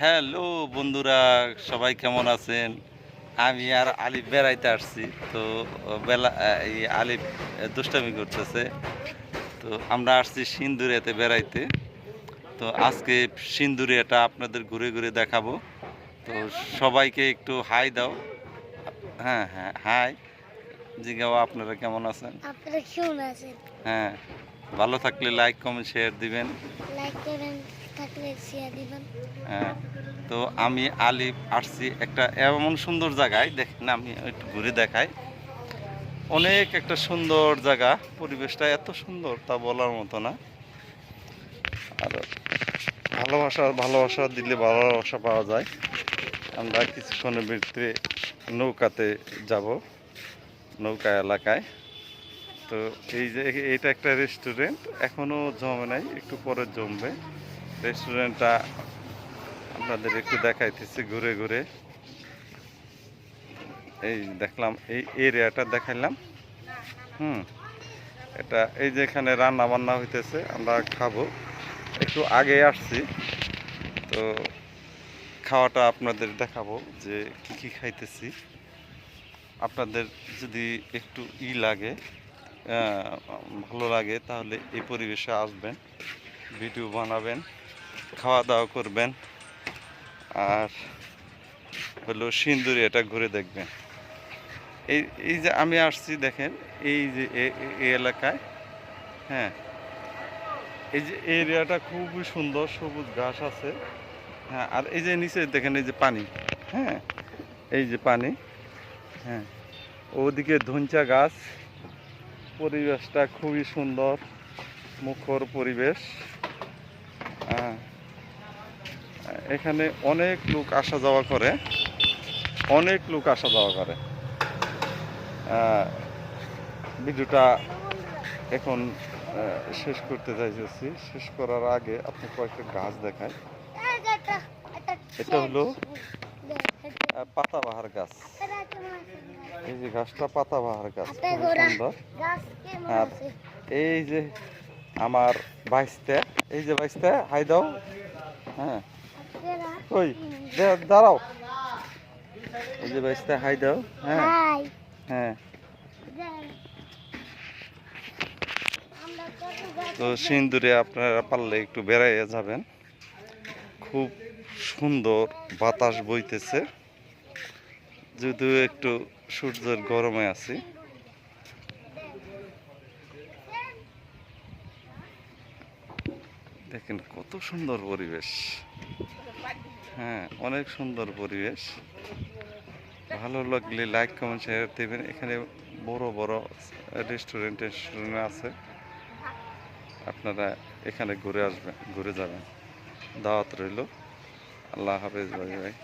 Hello বন্ধুরা সবাই কেমন আছেন? আমি আর আলিফ বেড়াইতে আসছি তো বেলা এই আলিফ দুষ্টামি করতেছে। তো আমরা আসছি সিন্দুরিয়াতে বেড়াইতে। তো আজকে সিন্দুরিয়াটা আপনাদের ঘুরে ঘুরে দেখাবো। তো সবাইকে একটু হাই দাও। হ্যাঁ হ্যাঁ হাই। জিজ্ঞাও আপনারা কেমন আছেন? আপনারা কেমন আছেন? হ্যাঁ ভালো থাকলে লাইক কমেন্ট শেয়ার দিবেন। লাইক করবেন থাকলে শেয়ার দিবেন হ্যাঁ তো আমি আলিফ আসছি একটা এমন সুন্দর জায়গায়, দেখেন আমি একটু ঘুরে দেখাই। অনেক একটা সুন্দর জায়গা, পরিবেশটা এত সুন্দর তা বলার মতো না। আর ভালোবাসা ভালোবাসা দিলে ভালোবাসা পাওয়া যায়। আমরা কিছুক্ষণের ভিতরে নৌকাতে যাব, নৌকা এলাকায়। তো এই যে এটা একটা রেস্টুরেন্ট এখনও জমে নাই, একটু পরে জমবে। রেস্টুরেন্টটা আপনাদের একটু দেখাইতেছি ঘুরে ঘুরে। এই দেখলাম, এই এরিয়াটা দেখাইলাম। হুম, এটা এই যে এখানে রান্না বান্না হইতেছে, আমরা খাব। একটু আগে আসছি, তো খাওয়াটা আপনাদের দেখাবো যে কি কি খাইতেছি। আপনাদের যদি একটু ই লাগে ভালো লাগে, তাহলে এই পরিবেশে আসবেন। ভিডিও বানাবেন খাওয়া দাওয়া করবেন, আর হলো সিন্দুরি এটা ঘুরে দেখবেন। এই এই যে আমি আসছি দেখেন, এই যে এই এলাকায় হ্যাঁ এই যে এরিয়াটা খুবই সুন্দর, সবুজ ঘাস আছে হ্যাঁ আর এই যে নিচে দেখেন, এই যে পানি হ্যাঁ এই যে পানি হ্যাঁ ওদিকে ধনচা গাছ, পরিবেশটা খুবই সুন্দর, মুখর পরিবেশ। এখানে অনেক লোক আসা যাওয়া করে। অনেক লোক আসা যাওয়া করে। ভিডিওটা এখন শেষ করতে চাইতেছি। শেষ করার আগে আপনি কয়েকটা গাছ দেখায় এটা হলো পাতাবাহার গাছ। এই যে গাছটা পাতাবাহার গাছ সুন্দর। আর এই যে আমার বাইশটা এই যে বাইশটা হাই দাও। হ্যাঁ। ওই দাঁড়াও। এই যে হাই দাও। হ্যাঁ। হ্যাঁ। তো সিন্দুরে আপনারা পারলে একটু বেড়াইয়া যাবেন। খুব সুন্দর বাতাস বইতেছে। যদিও একটু সূর্যের গরমে আছি। দেখেন কত সুন্দর পরিবেশ। হ্যাঁ অনেক সুন্দর পরিবেশ। ভালো লাগলে লাইক কমেন্ট শেয়ার দেবেন। এখানে বড় বড় রেস্টুরেন্ট রেস্টুরেন্ট আছে। আপনারা এখানে ঘুরে আসবেন, ঘুরে যাবেন। দাওয়াত রইল। আল্লাহ হাফেজ, ভাই ভাই।